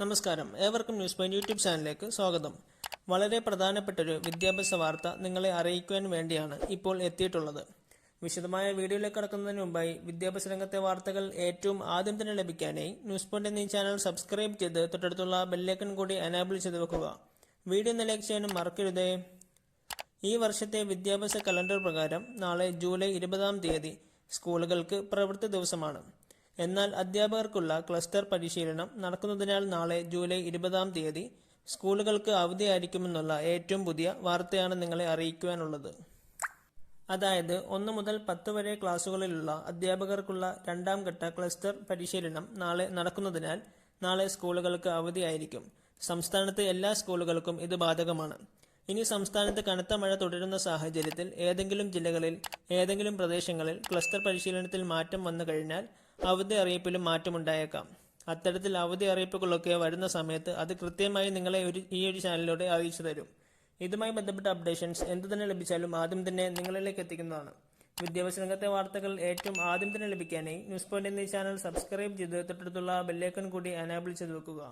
നമസ്കാരം. ഏവർക്കും news point YouTube ചാനലിലേക്ക് സ്വാഗതം. വളരെ പ്രധാനപ്പെട്ടൊരു വിദ്യാഭ്യാസ വാർത്ത നിങ്ങളെ അറിയിക്കുവാൻ വേണ്ടിയാണ് ഇപ്പോൾ എത്തിയിട്ടുള്ളത്. വിശദമായ വീഡിയോയിലേക്ക് കടക്കുന്നതിന് മുമ്പായി വിദ്യാഭ്യാസ രംഗത്തെ വാർത്തകൾ ഏറ്റവും ആദ്യം തന്നെ ലഭിക്കാനായി ന്യൂസ് പോയിന്റ് എന്നീ ചാനൽ സബ്സ്ക്രൈബ് ചെയ്ത് തൊട്ടടുത്തുള്ള ബെല്ലൈക്കൺ കൂടി എനേബിൾ ചെയ്ത് വെക്കുക. വീഡിയോ ലൈക്ക് ചെയ്യാനും മറക്കരുതേ. ഈ വർഷത്തെ വിദ്യാഭ്യാസ കലണ്ടർ പ്രകാരം നാളെ ജൂലൈ ഇരുപതാം തീയതി സ്കൂളുകൾക്ക് പ്രവൃത്തി ദിവസമാണ്. എന്നാൽ അധ്യാപകർക്കുള്ള ക്ലസ്റ്റർ പരിശീലനം നടക്കുന്നതിനാൽ നാളെ ജൂലൈ ഇരുപതാം തീയതി സ്കൂളുകൾക്ക് അവധിയായിരിക്കുമെന്നുള്ള ഏറ്റവും പുതിയ വാർത്തയാണ് നിങ്ങളെ അറിയിക്കുവാനുള്ളത്. അതായത് ഒന്ന് മുതൽ പത്ത് വരെ ക്ലാസ്സുകളിലുള്ള അധ്യാപകർക്കുള്ള രണ്ടാം ഘട്ട ക്ലസ്റ്റർ പരിശീലനം നാളെ നടക്കുന്നതിനാൽ നാളെ സ്കൂളുകൾക്ക് അവധിയായിരിക്കും. സംസ്ഥാനത്തെ എല്ലാ സ്കൂളുകൾക്കും ഇത് ബാധകമാണ്. ഇനി സംസ്ഥാനത്ത് കനത്ത മഴ തുടരുന്ന സാഹചര്യത്തിൽ ഏതെങ്കിലും ജില്ലകളിൽ ഏതെങ്കിലും പ്രദേശങ്ങളിൽ ക്ലസ്റ്റർ പരിശീലനത്തിൽ മാറ്റം വന്നു കഴിഞ്ഞാൽ അവധി അറിയിപ്പിലും മാറ്റമുണ്ടായേക്കാം. അത്തരത്തിൽ അവധി അറിയിപ്പുകളൊക്കെ വരുന്ന സമയത്ത് അത് കൃത്യമായി നിങ്ങളെ ഒരു ഈ ഒരു ചാനലിലൂടെ അറിയിച്ചു തരും. ഇതുമായി ബന്ധപ്പെട്ട അപ്ഡേഷൻസ് എന്തു തന്നെ ലഭിച്ചാലും ആദ്യം തന്നെ നിങ്ങളിലേക്ക് എത്തിക്കുന്നതാണ്. വിദ്യാഭ്യാസ രംഗത്തെ വാർത്തകൾ ഏറ്റവും ആദ്യം തന്നെ ലഭിക്കാനായി ന്യൂസ് പോയിന്റ് എന്നീ ചാനൽ സബ്സ്ക്രൈബ് ചെയ്ത് തൊട്ടടുത്തുള്ള ബെല്ലൈക്കൺ കൂടി അനാബിൾ ചെയ്ത് വെക്കുക.